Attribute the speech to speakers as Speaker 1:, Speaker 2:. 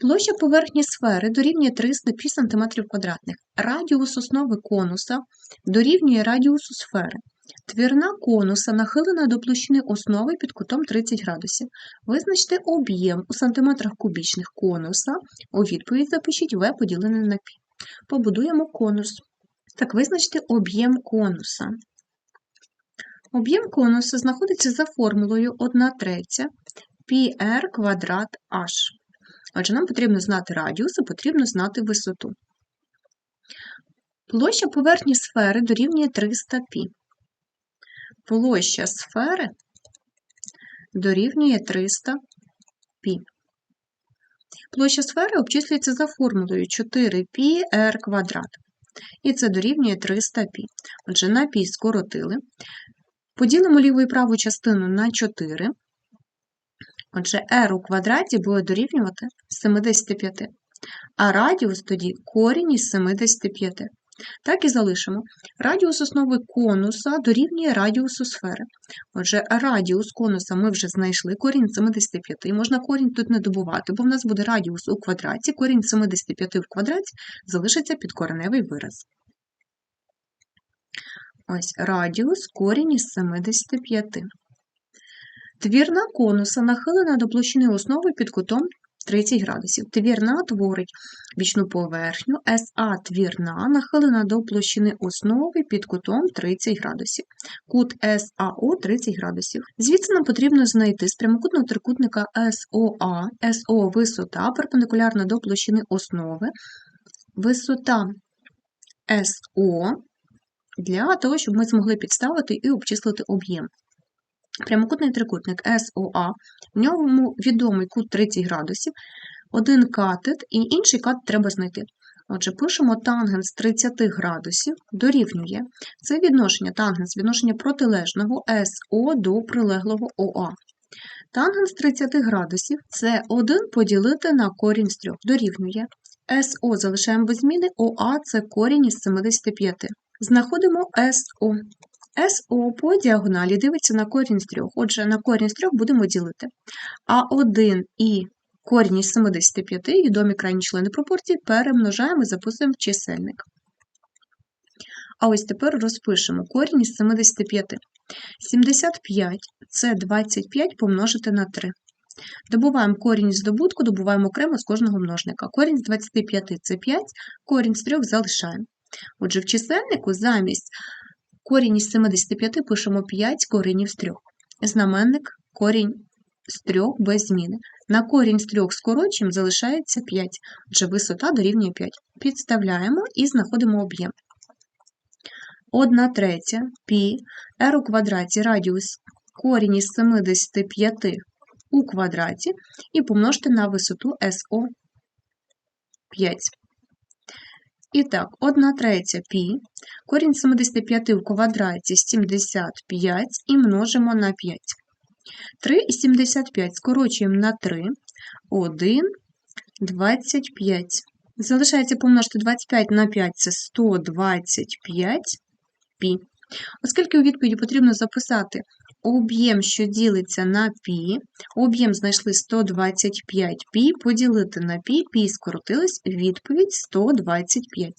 Speaker 1: Площа поверхні сфери дорівнює 300 пі см квадратних. Радіус основи конуса дорівнює радіусу сфери. Твірна конуса нахилена до площини основи під кутом 30 градусів. Визначте об'єм у сантиметрах кубічних конуса. У відповідь запишіть В поділене на пі. Побудуємо конус. Так, визначте об'єм конуса. Об'єм конуса знаходиться за формулою 1 третя πr квадрат h. Отже, нам потрібно знати радіус і потрібно знати висоту. Площа поверхні сфери дорівнює 300 пі. Площа сфери дорівнює 300 пі. Площа сфери обчислюється за формулою 4πr квадрат. І це дорівнює 300 пі. Отже, на пі скоротили. Поділимо ліву і праву частину на 4. Отже, r у квадраті буде дорівнювати 75, а радіус тоді корінь із 75. Так і залишимо. Радіус основи конуса дорівнює радіусу сфери. Отже, радіус конуса ми вже знайшли, корінь 75. Можна корінь тут не добувати, бо в нас буде радіус у квадраті, корінь 75 в квадраті залишиться підкореневий вираз. Ось радіус корінь із 75. Твірна конуса нахилена до площини основи під кутом 30 градусів. Твірна творить бічну поверхню, СА твірна нахилена до площини основи під кутом 30 градусів. Кут САО 30 градусів. Звідси нам потрібно знайти з прямокутного трикутника СОА, СО висота перпендикулярна до площини основи, висота СО для того, щоб ми змогли підставити і обчислити об'єм. Прямокутний трикутник СОА, в ньому відомий кут 30 градусів, один катет і інший кат треба знайти. Отже, пишемо тангенс 30 градусів дорівнює. Це відношення тангенс, відношення протилежного СО до прилеглого ОА. Тангенс 30 градусів це 1 поділити на корінь з 3 дорівнює. СО залишаємо без зміни, ОА це корінь із 75. Знаходимо СО. СО по діагоналі дивиться на корінь з 3. Отже, на корінь з 3 будемо ділити. А 1 і корінь із 75, відомі крайні члени пропорції, перемножаємо і записуємо в чисельник. А ось тепер розпишемо корінь із 75. 75 це 25 помножити на 3. Добуваємо корінь з добутку, добуваємо окремо з кожного множника. Корінь з 25 це 5, корінь з 3 залишаємо. Отже, в чисельнику замість корінь із 75 пишемо 5 коренів з 3. Знаменник корінь з 3 без зміни. На корінь з 3 скорочуємо, залишається 5, отже, висота дорівнює 5. Підставляємо і знаходимо об'єм. 1 третя пі r у квадраті радіус корінь із 75 у квадраті і помножте на висоту СО 5. І так, 1 третя пі, корінь 75 в квадраті 75 і множимо на 5. 3 і 75 скорочуємо на 3, 1, 25. Залишається помножити 25 на 5 це 125 пі. Оскільки у відповіді потрібно записати об'єм, що ділиться на пі, об'єм знайшли 125 пі, поділити на пі, пі скоротилось, відповідь 125.